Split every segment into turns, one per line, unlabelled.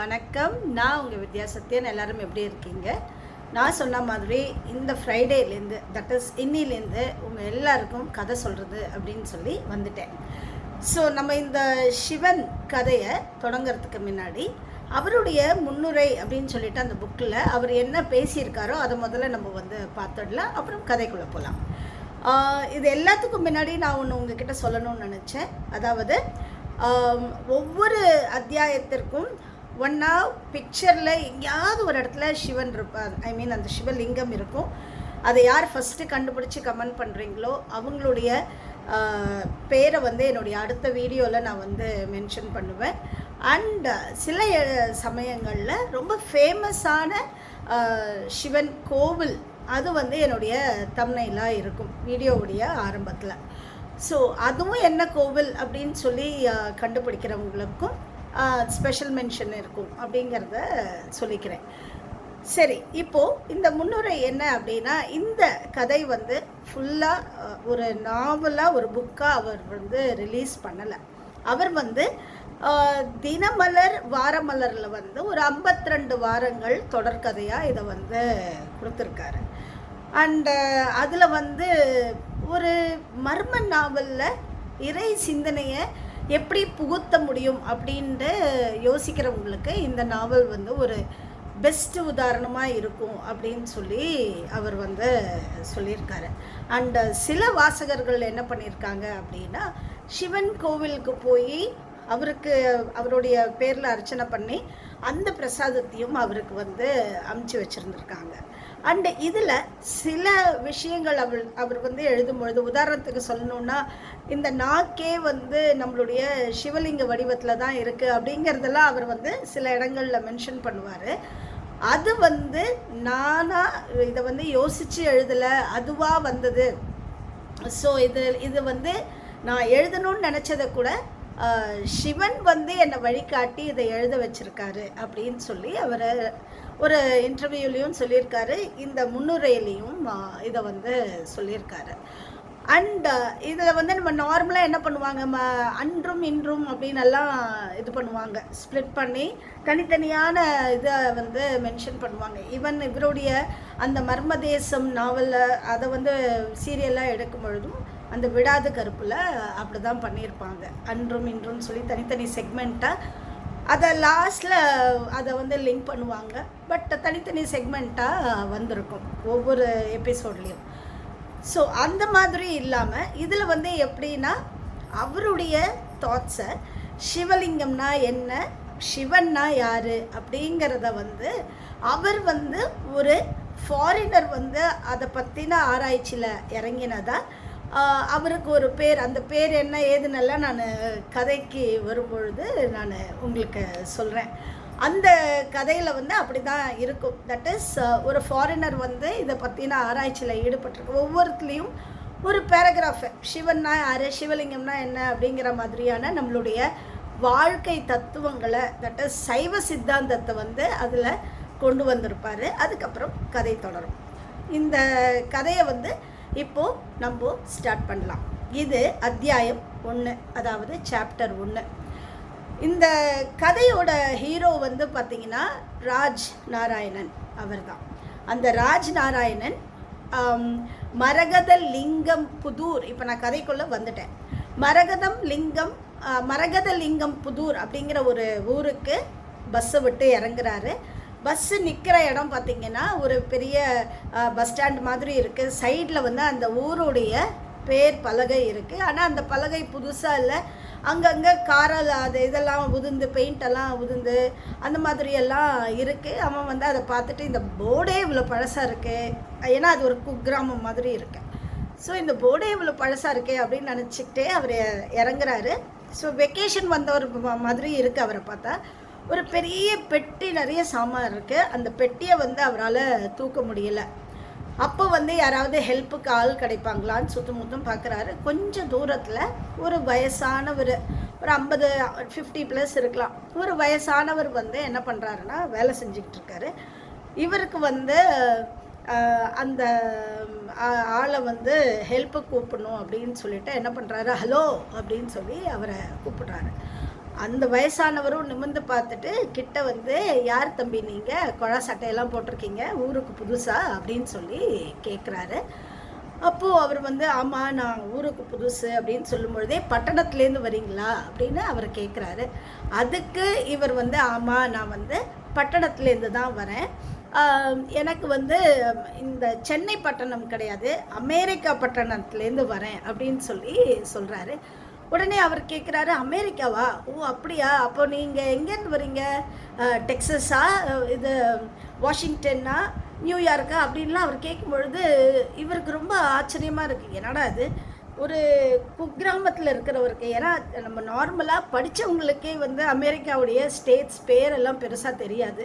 வணக்கம். நான் உங்கள் வித்யா சத்யன். எல்லாரும் எப்படி இருக்கீங்க? நான் சொன்ன மாதிரி இந்த ஃப்ரைடேலேருந்து தட் இஸ் இன்னிலேருந்து உங்கள் எல்லாருக்கும் கதை சொல்கிறது அப்படின்னு சொல்லி வந்துட்டேன். ஸோ நம்ம இந்த சிவன் கதையை தொடங்கிறதுக்கு முன்னாடி அவருடைய முன்னுரை அப்படின்னு சொல்லிட்டு அந்த புக்கில் அவர் என்ன பேசியிருக்காரோ அதை முதல்ல நம்ம வந்து பார்த்துடலாம். அப்புறம் கதைக்குள்ளே போகலாம் இது எல்லாத்துக்கும் முன்னாடி நான் ஒன்று உங்ககிட்ட சொல்லணும்னு நினச்சேன். அதாவது ஒவ்வொரு அத்தியாயத்திற்கும் ஒன்றா பிக்சரில் எங்கேயாவது ஒரு இடத்துல சிவன் இருப்பார். ஐ மீன் அந்த சிவலிங்கம் இருக்கும். அதை யார் ஃபஸ்ட்டு கண்டுபிடிச்சி கமெண்ட் பண்ணுறீங்களோ அவங்களுடைய பேரை வந்து என்னுடைய அடுத்த வீடியோவில் நான் வந்து மென்ஷன் பண்ணுவேன். அண்ட் சில சமயங்களில் ரொம்ப ஃபேமஸான சிவன் கோவில் அது வந்து என்னுடைய தம்னைலாக இருக்கும் வீடியோவுடைய ஆரம்பத்தில். ஸோ அதுவும் என்ன கோவில் அப்படின்னு சொல்லி கண்டுபிடிக்கிறவங்களுக்கும் ஸ்பெஷல் மென்ஷன் இருக்கும் அப்படிங்கிறத சொல்லிக்கிறேன். சரி இப்போது இந்த முன்னுரை என்ன அப்படின்னா இந்த கதை வந்து ஃபுல்லாக ஒரு நாவலாக ஒரு புக்காக அவர் வந்து ரிலீஸ் பண்ணலை. அவர் வந்து தினமலர் வாரமலரில் வந்து ஒரு 52 வாரங்கள் தொடர்கதையாக இதை வந்து கொடுத்துருக்காரு. அண்டு அதில் வந்து ஒரு மர்ம நாவலில் இறை சிந்தனையை எப்படி புகுத்த முடியும் அப்படின்ட்டு யோசிக்கிறவங்களுக்கு இந்த நாவல் வந்து ஒரு பெஸ்ட்டு உதாரணமாக இருக்கும் அப்படின்னு சொல்லி அவர் வந்து சொல்லியிருக்காரு. அண்டு சில வாசகர்கள் என்ன பண்ணியிருக்காங்க அப்படின்னா சிவன் கோவிலுக்கு போய் அவருக்கு அவருடைய பேரில் அர்ச்சனை பண்ணி அந்த பிரசாதத்தையும் அவருக்கு வந்து அமுச்சு வச்சுருந்துருக்காங்க. அண்டு இதில் சில விஷயங்கள் அவர் அவர் வந்து எழுதும்பொழுது உதாரணத்துக்கு சொல்லணுன்னா இந்த நாக்கே வந்து நம்மளுடைய சிவலிங்க வடிவத்தில் தான் இருக்குது அப்படிங்கிறதெல்லாம் அவர் வந்து சில இடங்களில் மென்ஷன் பண்ணுவார். அது வந்து நானாக இதை வந்து யோசித்து எழுதலை அதுவாக வந்தது. ஸோ இது இது வந்து நான் எழுதணும்னு நினச்சதை கூட சிவன் வந்து என்னை வழிகாட்டி இதை எழுத வச்சுருக்காரு அப்படின்னு சொல்லி அவர் ஒரு இன்டர்வியூலையும் சொல்லியிருக்காரு. இந்த முன்னுரையிலையும் இதை வந்து சொல்லியிருக்காரு. அண்ட் இதில் வந்து நம்ம நார்மலாக என்ன பண்ணுவாங்க? ம அன்றும் இன்றும் அப்படின்னு எல்லாம் இது பண்ணுவாங்க. ஸ்ப்ளிட் பண்ணி தனித்தனியான இதை வந்து மென்ஷன் பண்ணுவாங்க. ஈவன் இவருடைய அந்த மர்ம தேசம் நாவலில் அதை வந்து சீரியலாக எடுக்கும் பொழுதும் அந்த விடாத கருப்பில் அப்படி தான் பண்ணியிருப்பாங்க. அன்றும் இன்றும் சொல்லி தனித்தனி செக்மெண்ட்டாக அதை லாஸ்ட்டில் அதை வந்து லிங்க் பண்ணுவாங்க. பட் தனித்தனி செக்மெண்ட்டாக வந்திருக்கும் ஒவ்வொரு எபிசோட்லேயும் ஸோ அந்த மாதிரி இல்லாமல் இதில் வந்து எப்படின்னா அவருடைய தாட்ஸை சிவலிங்கம்னா என்ன சிவன்னா யார் அப்படிங்கிறத வந்து அவர் வந்து ஒரு ஃபாரினர் வந்து அதை பற்றின ஆராய்ச்சியில் இறங்கினதா அவருக்கு ஒரு பேர் அந்த பேர் என்ன ஏதுன்னெல்லாம் நான் கதைக்கு வரும்பொழுது நான் உங்களுக்கு சொல்கிறேன் அந்த கதையில் வந்து அப்படி தான் இருக்கும் தட் இஸ் ஒரு ஃபாரினர் வந்து இதை பற்றின ஆராய்ச்சியில் ஈடுபட்டிருக்கு. ஒவ்வொருத்துலேயும் ஒரு பேராகிராஃபு சிவன்னா யார் சிவலிங்கம்னா என்ன அப்படிங்கிற மாதிரியான நம்மளுடைய வாழ்க்கை தத்துவங்களை தட் இஸ் சைவ சித்தாந்தத்தை வந்து அதில் கொண்டு வந்திருப்பார். அதுக்கப்புறம் கதை தொடரும். இந்த கதையை வந்து இப்போது நம்ம ஸ்டார்ட் பண்ணலாம். இது அத்தியாயம் ஒன்று அதாவது சாப்டர் ஒன்று இந்த கதையோட ஹீரோ வந்து பார்த்திங்கன்னா ராஜ் நாராயணன் அவர்தான். அந்த ராஜ் நாராயணன் ஆம், மரகத லிங்கம் புதூர் இப்போ நான் கதைக்குள்ளே வந்துட்டேன். மரகதம் லிங்கம் மரகத லிங்கம் புதூர் அப்படிங்கிற ஒரு ஊருக்கு பஸ்ஸை விட்டு இறங்குறாரு. பஸ்ஸு நிற்கிற இடம் பார்த்திங்கன்னா ஒரு பெரிய பஸ் ஸ்டாண்ட் மாதிரி இருக்குது சைடில் வந்து அந்த ஊருடைய பேர் பலகை இருக்குது ஆனால் அந்த பலகை புதுசாக இல்லை. அங்கங்கே காரால் அது இதெல்லாம் உதிர்ந்து பெயிண்டெல்லாம் உதுந்து உதிர்ந்து அந்த மாதிரியெல்லாம் இருக்குது அவன் வந்து அதை பார்த்துட்டு இந்த போர்டே இவ்வளோ பழசாக இருக்குது ஏன்னா அது ஒரு குக்கிராமம் மாதிரி இருக்கு. ஸோ இந்த போர்டே இவ்வளோ பழசாக இருக்கே அப்படின்னு நினச்சிக்கிட்டே அவர் இறங்குறாரு. ஸோ வெக்கேஷன் வந்தவர் மாதிரி இருக்குது அவரை பார்த்தா. ஒரு பெரிய பெட்டி நிறைய சாமான் இருக்குது அந்த பெட்டியை வந்து அவரால் தூக்க முடியலை. அப்போ வந்து யாராவது ஹெல்ப்புக்கு ஆள் கிடைப்பாங்களான்னு சுத்தம் முத்தம் பார்க்குறாரு கொஞ்சம் தூரத்தில் ஒரு வயசானவர் ஒரு ஐம்பது ஃபிஃப்டி ப்ளஸ் இருக்கலாம். ஒரு வயசானவர் வந்து என்ன பண்ணுறாருன்னா வேலை செஞ்சுக்கிட்டு இருக்காரு. இவருக்கு வந்து அந்த ஆளை வந்து ஹெல்ப்பு கூப்பிடணும் அப்படின்னு சொல்லிட்டு என்ன பண்ணுறாரு ஹலோ! அப்படின்னு சொல்லி அவரை கூப்பிடுறாரு. அந்த வயசானவரும் நிமிர்ந்து பார்த்துட்டு கிட்ட வந்து யார் தம்பி நீங்கள் குழா சட்டையெல்லாம் போட்டிருக்கீங்க? ஊருக்கு புதுசா? அப்படின்னு சொல்லி கேட்குறாரு அப்போது அவர் வந்து ஆமாம் நான் ஊருக்கு புதுசு அப்படின்னு சொல்லும் பொழுதே பட்டணத்துலேருந்து வரீங்களா? அப்படின்னு அவர் கேட்குறாரு அதுக்கு இவர் வந்து ஆமாம் நான் வந்து பட்டணத்துலேருந்து தான் வரேன். எனக்கு வந்து இந்த சென்னை பட்டணம் கிடையாது. அமெரிக்கா பட்டணத்துலேருந்து வரேன் அப்படின்னு சொல்லி சொல்கிறாரு உடனே அவர் கேட்குறாரு அமெரிக்காவா? ஓ அப்படியா? அப்போ நீங்கள் எங்கேருந்து வரீங்க? டெக்ஸஸா? இது வாஷிங்டன்னா? நியூயார்க்கா? அப்படின்லாம் அவர் கேட்கும் பொழுது இவருக்கு ரொம்ப ஆச்சரியமாக இருக்குது என்னடா இது? ஒரு குக்கிராமத்தில் இருக்கிறவருக்கு ஏன்னா நம்ம நார்மலாக படித்தவங்களுக்கே வந்து அமெரிக்காவுடைய ஸ்டேட்ஸ் பேரெல்லாம் பெருசாக தெரியாது.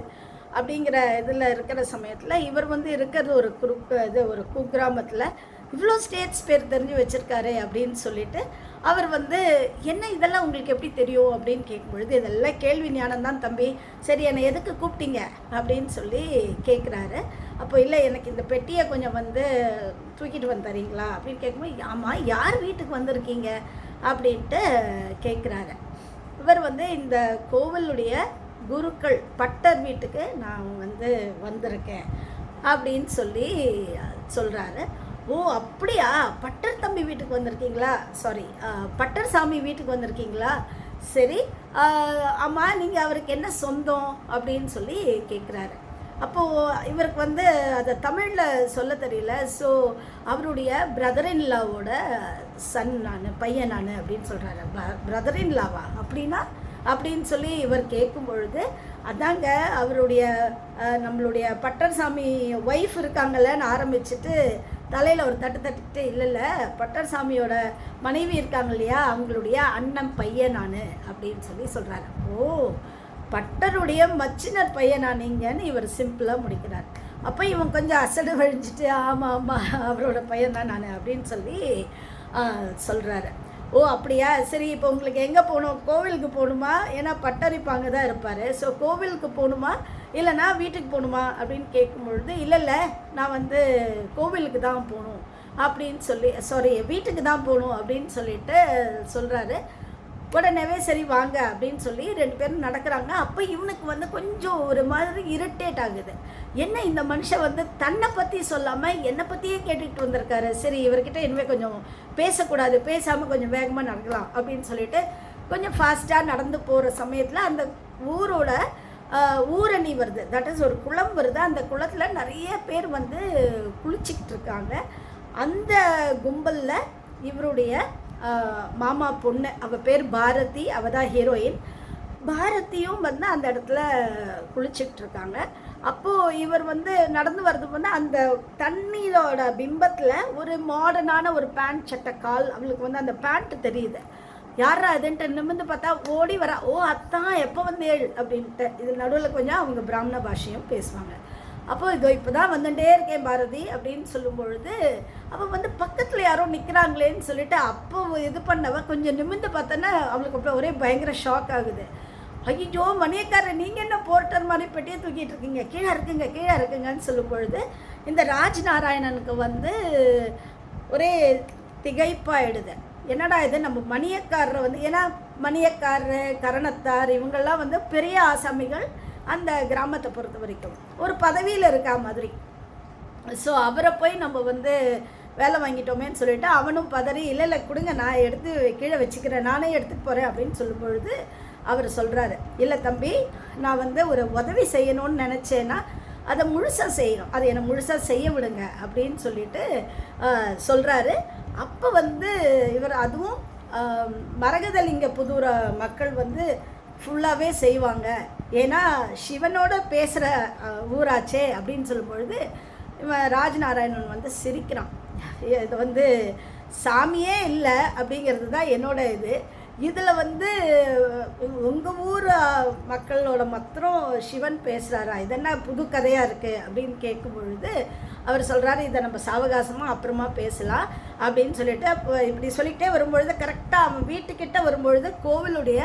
அப்படிங்கிற இதில் இருக்கிற சமயத்தில் இவர் வந்து இருக்கிறது ஒரு குரு இது ஒரு குக்கிராமத்தில் இவ்வளோ ஸ்டேட்ஸ் பேர் தெரிஞ்சு வச்சுருக்காரு அப்படின்னு சொல்லிட்டு அவர் வந்து என்ன இதெல்லாம் உங்களுக்கு எப்படி தெரியும்? அப்படின்னு கேட்கும்பொழுது இதெல்லாம் கேள்வி ஞானம் தான் தம்பி. சரி என்னை எதுக்கு கூப்பிட்டீங்க? அப்படின்னு சொல்லி கேட்குறாரு அப்போ இல்லை எனக்கு இந்த பெட்டியை கொஞ்சம் வந்து தூக்கிட்டு வந்து தரீங்களா? அப்படின்னு கேட்கும்போது ஆமாம் யார் வீட்டுக்கு வந்திருக்கீங்க? அப்படின்ட்டு கேட்குறாரு இவர் வந்து இந்த கோவிலுடைய குருக்கள் பட்டர் வீட்டுக்கு நான் வந்து வந்திருக்கேன். அப்படின்னு சொல்லி சொல்கிறாரு ஓ அப்படியா? பட்டர் தம்பி வீட்டுக்கு வந்திருக்கீங்களா? சாரி பட்டர் சாமி வீட்டுக்கு வந்திருக்கீங்களா? சரி ஆமாம் நீங்கள் அவருக்கு என்ன சொந்தம் அப்படின்னு சொல்லி கேட்குறாரு அப்போது இவருக்கு வந்து அதை தமிழில் சொல்ல தெரியல. ஸோ அவருடைய பிரதரின்லாவோட சன் நான் பையன் நான் அப்படின்னு சொல்கிறாரு பிரதர் இன்லாவா அப்படின்னா அப்படின்னு சொல்லி இவர் கேட்கும் பொழுது அதாங்க அவருடைய நம்மளுடைய பட்டர்சாமி ஒய்ஃப் இருக்காங்கல்லன்னு ஆரம்பிச்சுட்டு தலையில் ஒரு தட்டு தட்டிட்டு இல்லை இல்லை பட்டர்சாமியோட மனைவி இருக்காங்க இல்லையா? அவங்களுடைய அண்ணன் பையன் நான் அப்படின்னு சொல்லி சொல்கிறாரு ஓ பட்டருடைய மச்சினர் பையனா நீங்கன்னு இவர் சிம்பிளாக முடிக்கிறார். அப்போ இவன் கொஞ்சம் அசடு வழிஞ்சிட்டு ஆமாம் ஆமாம் அவரோட பையன் தான் நான் அப்படின்னு சொல்லி சொல்கிறாரு ஓ அப்படியா? சரி இப்போ உங்களுக்கு எங்கே போகணும்? கோவிலுக்கு போகணுமா? ஏன்னா பட்டரிப்பாங்க தான் இருப்பார். ஸோ கோவிலுக்கு போகணுமா? இல்லைனா வீட்டுக்கு போகணுமா? அப்படின்னு கேட்கும் பொழுது இல்லை இல்லை நான் வந்து கோவிலுக்கு தான் போகணும் அப்படின்னு சொல்லி சாரி வீட்டுக்கு தான் போகணும் அப்படின்னு சொல்லிட்டு சொல்கிறாரு உடனேவே சரி வாங்க அப்படின்னு சொல்லி ரெண்டு பேரும் நடக்கிறாங்க. அப்போ இவனுக்கு வந்து கொஞ்சம் ஒரு மாதிரி இரிட்டேட் ஆகுது. என்ன இந்த மனுஷன் வந்து தன்னை பற்றி சொல்லாமல் என்னை பற்றியே கேட்டுக்கிட்டு வந்திருக்காரு? சரி இவர்கிட்ட இனிமேல் கொஞ்சம் பேசக்கூடாது பேசாமல் கொஞ்சம் வேகமாக நடக்கலாம் அப்படின்னு சொல்லிட்டு கொஞ்சம் ஃபாஸ்ட்டாக நடந்து போகிற சமயத்தில் அந்த ஊரோட ஊரணி வருது. தட் இஸ் ஒரு குளம் வருது. அந்த குளத்தில் நிறைய பேர் வந்து குளிச்சிக்கிட்டு இருக்காங்க. அந்த கும்பலில் இவருடைய மாமா பொண்ணு அவள் பேர் பாரதி அவள் தான் ஹீரோயின் பாரதியும் வந்து அந்த இடத்துல குளிச்சுக்கிட்டு இருக்காங்க. அப்போது இவர் வந்து நடந்து வர்றது வந்து அந்த தண்ணீரோட பிம்பத்தில் ஒரு மாடர்னான ஒரு பேண்ட் சட்டை கால் அவளுக்கு வந்து அந்த பேண்ட்டு தெரியுது. யாரா அதுன்ட்டு நிமிர்ந்து பார்த்தா ஓடி வரா. ஓ அத்தான் எப்போ வந்தேள்? அப்படின்ட்டு. இது நடுவில் கொஞ்சம் அவங்க பிராமண பாஷையும் பேசுவாங்க. அப்போ இதோ இப்போ தான் வந்துட்டே இருக்கேன் பாரதி அப்படின்னு சொல்லும் பொழுது அவள் வந்து பக்கத்தில் யாரோ நிற்கிறாங்களேன்னு சொல்லிட்டு அப்போ இது பண்ணவ கொஞ்சம் நிமிர்ந்து பார்த்தோன்னா அவளுக்கு அப்புறம் ஒரே பயங்கர ஷாக் ஆகுது. ஐயோ மணியக்காரர் நீங்கள் என்ன போர்ட்டர் மாதிரி பெட்டியை தூக்கிட்டு இருக்கீங்க? கீழே இருக்குங்க கீழே இருக்குங்கன்னு சொல்லும் பொழுது இந்த ராஜ் நாராயணனுக்கு வந்து ஒரே திகைப்பாயிடுது என்னடா இது? நம்ம மணியக்காரரை வந்து ஏன்னா மணியக்காரர் கரணத்தார் இவங்கெல்லாம் வந்து பெரிய ஆசாமிகள் அந்த கிராமத்தை பொறுத்த வரைக்கும். ஒரு பதவியில் இருக்கா மாதிரி. ஸோ அவரை போய் நம்ம வந்து வேலை வாங்கிட்டோமேன்னு சொல்லிட்டு அவனும் பதறி இல்லை இல்லை கொடுங்க நான் எடுத்து கீழே வச்சுக்கிறேன் நானே எடுத்துகிட்டு போகிறேன் அப்படின்னு சொல்லும் பொழுது அவர் சொல்கிறாரு இல்லை தம்பி நான் வந்து ஒரு உதவி செய்யணும்னு நினச்சேன்னா அதை முழுசாக செய்யணும். அதை என்னை முழுசாக செய்ய விடுங்க அப்படின்னு சொல்லிட்டு சொல்கிறாரு அப்போ வந்து இவர் அதுவும் மரகதலிங்க புதூர மக்கள் வந்து ஃபுல்லாகவே செய்வாங்க. ஏன்னா சிவனோட பேசுகிற ஊராச்சே அப்படின்னு சொல்லும் பொழுது இவன் ராஜநாராயணன் வந்து சிரிக்கிறான். இது வந்து சாமியே இல்லை அப்படிங்கிறது தான் என்னோட இது. இதில் வந்து உங்கள் ஊர் மக்களோட மாத்திரம் சிவன் பேசுகிறாரா இதென்ன புது கதையாக இருக்குது அப்படின்னு கேட்கும் பொழுது அவர் சொல்கிறாரு இதை நம்ம சாவகாசமாக அப்புறமா பேசலாம் அப்படின்னு சொல்லிட்டு அப்போ இப்படி சொல்லிகிட்டே வரும்பொழுது கரெக்டாக அவன் வீட்டுக்கிட்ட வரும்பொழுது கோவிலுடைய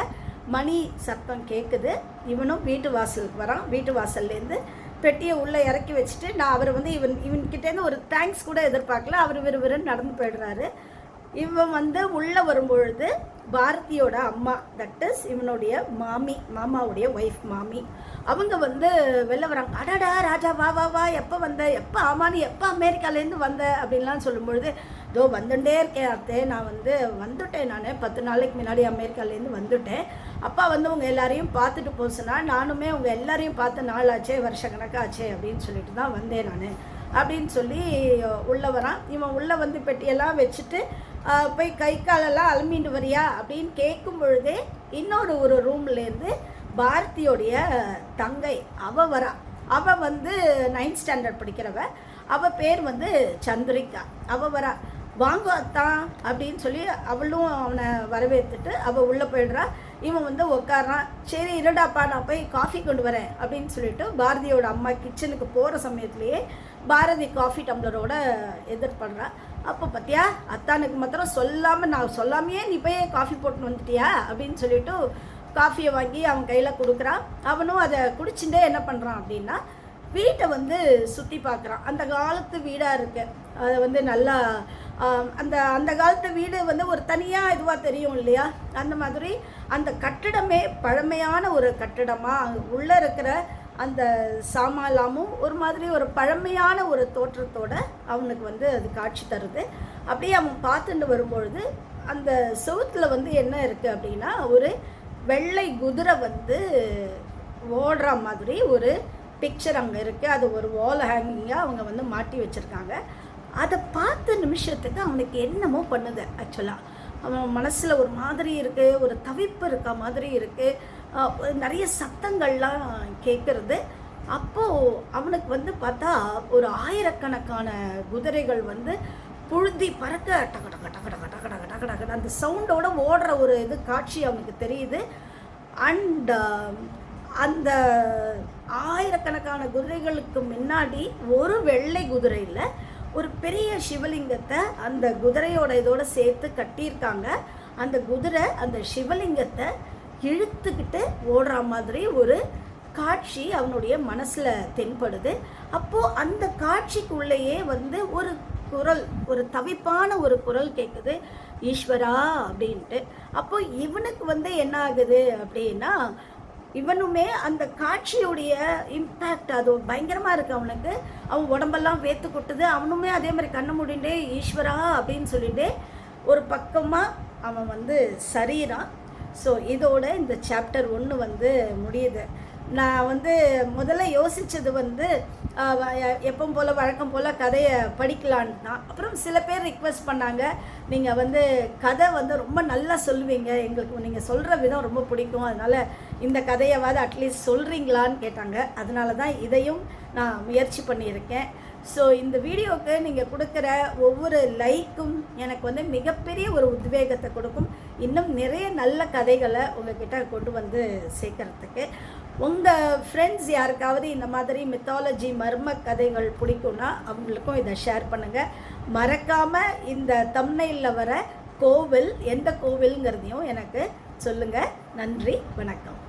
மணி சத்தம் கேட்குது இவனும் வீட்டு வாசலுக்கு வரான். வீட்டு வாசல்லேருந்து பெட்டியை உள்ளே இறக்கி வச்சுட்டு நான் அவர் வந்து இவன் இவன்கிட்டேருந்து ஒரு தேங்க்ஸ் கூட எதிர்பார்க்கல. அவர் விறுவிறுன்னு நடந்து போயிடுறாரு. இவன் வந்து உள்ளே வரும்பொழுது பாரதியோட அம்மா தட் இஸ் இவனுடைய மாமி மாமாவுடைய ஒய்ஃப் மாமி. அவங்க வந்து வெளில வராங்க. அடடா ராஜா வா வா வா எப்போ வந்த எப்போ ஆமா நீ எப்போ அமெரிக்காலேருந்து வந்த அப்படின்லாம் சொல்லும்பொழுது இதோ வந்துட்டே இருக்கேன் அத்தே நான் வந்து வந்துட்டேன் நான். பத்து நாளைக்கு முன்னாடி அமெரிக்காலேருந்து வந்துட்டேன். அப்பா வந்து உங்கள் எல்லாரையும் பார்த்துட்டு போச்சுன்னா நானுமே உங்கள் எல்லாரையும் பார்த்த நாள் ஆச்சே வருஷ கணக்காச்சே அப்படின்னு சொல்லிட்டு தான் வந்தேன் நான். அப்படின்னு சொல்லி உள்ளே வரான். இவன் உள்ளே வந்து பெட்டியெல்லாம் வச்சுட்டு போய் கை காலெல்லாம் அலம்பிட்டு வரியா அப்படின்னு கேட்கும் பொழுதே இன்னொரு ஒரு ரூம்லேருந்து பாரதியோடைய தங்கை அவ வரா அவள் வந்து நைன்த் ஸ்டாண்டர்ட் படிக்கிறவ. அவள் பேர் வந்து சந்திரிகா. அவள் வரா வாங்க அத்தான் அப்படின்னு சொல்லி அவளும் அவனை வரவேற்றுட்டு அவள் உள்ளே போயிடுறா. இவன் வந்து உட்காடுறான் சரி இருடாப்பா நான் போய் காஃபி கொண்டு வரேன் அப்படின்னு சொல்லிட்டு பாரதியோட அம்மா கிச்சனுக்கு போகிற சமயத்துலேயே பாரதி காஃபி டம்ளரோட எதிர்படுறா அப்போ பார்த்தியா அத்தானுக்கு மாத்திரம் சொல்லாமல் நான் சொல்லாமையே நீ போய் காஃபி போட்டு வந்துட்டியா? அப்படின்னு சொல்லிட்டு காஃபியை வாங்கி அவன் கையில் கொடுக்குறான். அவனும் அதை குடிச்சுட்டே என்ன பண்ணுறான் அப்படின்னா வீட்டை வந்து சுற்றி பார்க்குறான். அந்த காலத்து வீடாக இருக்கு. அதை வந்து நல்லா அந்த அந்த காலத்து வீடு வந்து ஒரு தனியாக இதுவாக தெரியும் இல்லையா? அந்த மாதிரி அந்த கட்டிடமே பழமையான ஒரு கட்டிடமாக உள்ளே இருக்கிற அந்த சாமாலாமும் ஒரு மாதிரி ஒரு பழமையான ஒரு தோற்றத்தோட அவனுக்கு வந்து அது காட்சி தருது. அப்படியே அவன் பார்த்துட்டு வரும்பொழுது அந்த செவுத்தில் வந்து என்ன இருக்குது அப்படின்னா ஒரு வெள்ளை குதிரை வந்து ஓடுற மாதிரி ஒரு பிக்சர் அங்கே இருக்குது அது ஒரு வால் ஹேங்கிங்காக அவங்க வந்து மாட்டி வச்சுருக்காங்க. அதை பார்த்த நிமிஷத்துக்கு அவனுக்கு என்னமோ பண்ணுது ஆக்சுவலாக அவன் மனசில் ஒரு மாதிரி இருக்குது ஒரு தவிப்பு இருக்க மாதிரி இருக்குது நிறைய சத்தங்கள்லாம் கேட்குறது. அப்போது அவனுக்கு வந்து பார்த்தா ஒரு ஆயிரக்கணக்கான குதிரைகள் வந்து புழுதி பறக்க டக டக டக டக டக டக டக டக அந்த சவுண்டோட ஓடுற ஒரு இது காட்சி அவனுக்கு தெரியுது. அண்ட் அந்த ஆயிரக்கணக்கான குதிரைகளுக்கு முன்னாடி ஒரு வெள்ளை குதிரையில் ஒரு பெரிய சிவலிங்கத்தை அந்த குதிரையோட இதோட சேர்த்து கட்டியிருக்காங்க. அந்த குதிரை அந்த சிவலிங்கத்தை இழுத்துக்கிட்டு ஓடுற மாதிரி ஒரு காட்சி அவனுடைய மனசில் தென்படுது. அப்போது அந்த காட்சிக்குள்ளேயே வந்து ஒரு குரல் ஒரு தவிப்பான ஒரு குரல் கேட்குது ஈஸ்வரா அப்படின்ட்டு. அப்போ இவனுக்கு வந்து என்ன ஆகுது அப்படின்னா இவனுமே அந்த காட்சியுடைய இம்பேக்ட் அது பயங்கரமாக இருக்கு அவனுக்கு. அவன் உடம்பெல்லாம் வேத்து கொட்டுது. அவனுமே அதே மாதிரி கண்ணு முடிண்டே ஈஸ்வரா அப்படின்னு சொல்லிட்டு ஒரு பக்கமாக அவன் வந்து சரீரான் ஸோ இதோட இந்த சாப்டர் ஒன்று வந்து முடியுது. நான் வந்து முதல்ல யோசித்தது வந்து எப்பவும் போல் வழக்கம் போல் கதையை படிக்கலான்னு தான் அப்புறம் சில பேர் ரிக்வெஸ்ட் பண்ணாங்க நீங்கள் வந்து கதை வந்து ரொம்ப நல்லா சொல்லுவீங்க. எங்களுக்கு நீங்கள் சொல்கிற விதம் ரொம்ப பிடிக்கும். அதனால் இந்த கதையவாது அட்லீஸ்ட் சொல்கிறீங்களான்னு கேட்டாங்க. அதனால தான் இதையும் நான் முயற்சி பண்ணியிருக்கேன். ஸோ இந்த வீடியோவுக்கு நீங்கள் கொடுக்குற ஒவ்வொரு லைக்கும் எனக்கு வந்து மிகப்பெரிய ஒரு உத்வேகத்தை கொடுக்கும். இன்னும் நிறைய நல்ல கதைகளை உங்ககிட்ட கொண்டு வந்து சேர்க்கறதுக்கு. உங்கள் ஃப்ரெண்ட்ஸ் யாருக்காவது இந்த மாதிரி மித்தாலஜி மர்ம கதைகள் பிடிக்கும்னா அவங்களுக்கும் இதை ஷேர் பண்ணுங்கள் மறக்காமல் இந்த தம்னையில் வர கோவில் எந்த கோவிலுங்கிறதையும் எனக்கு சொல்லுங்கள் நன்றி வணக்கம்.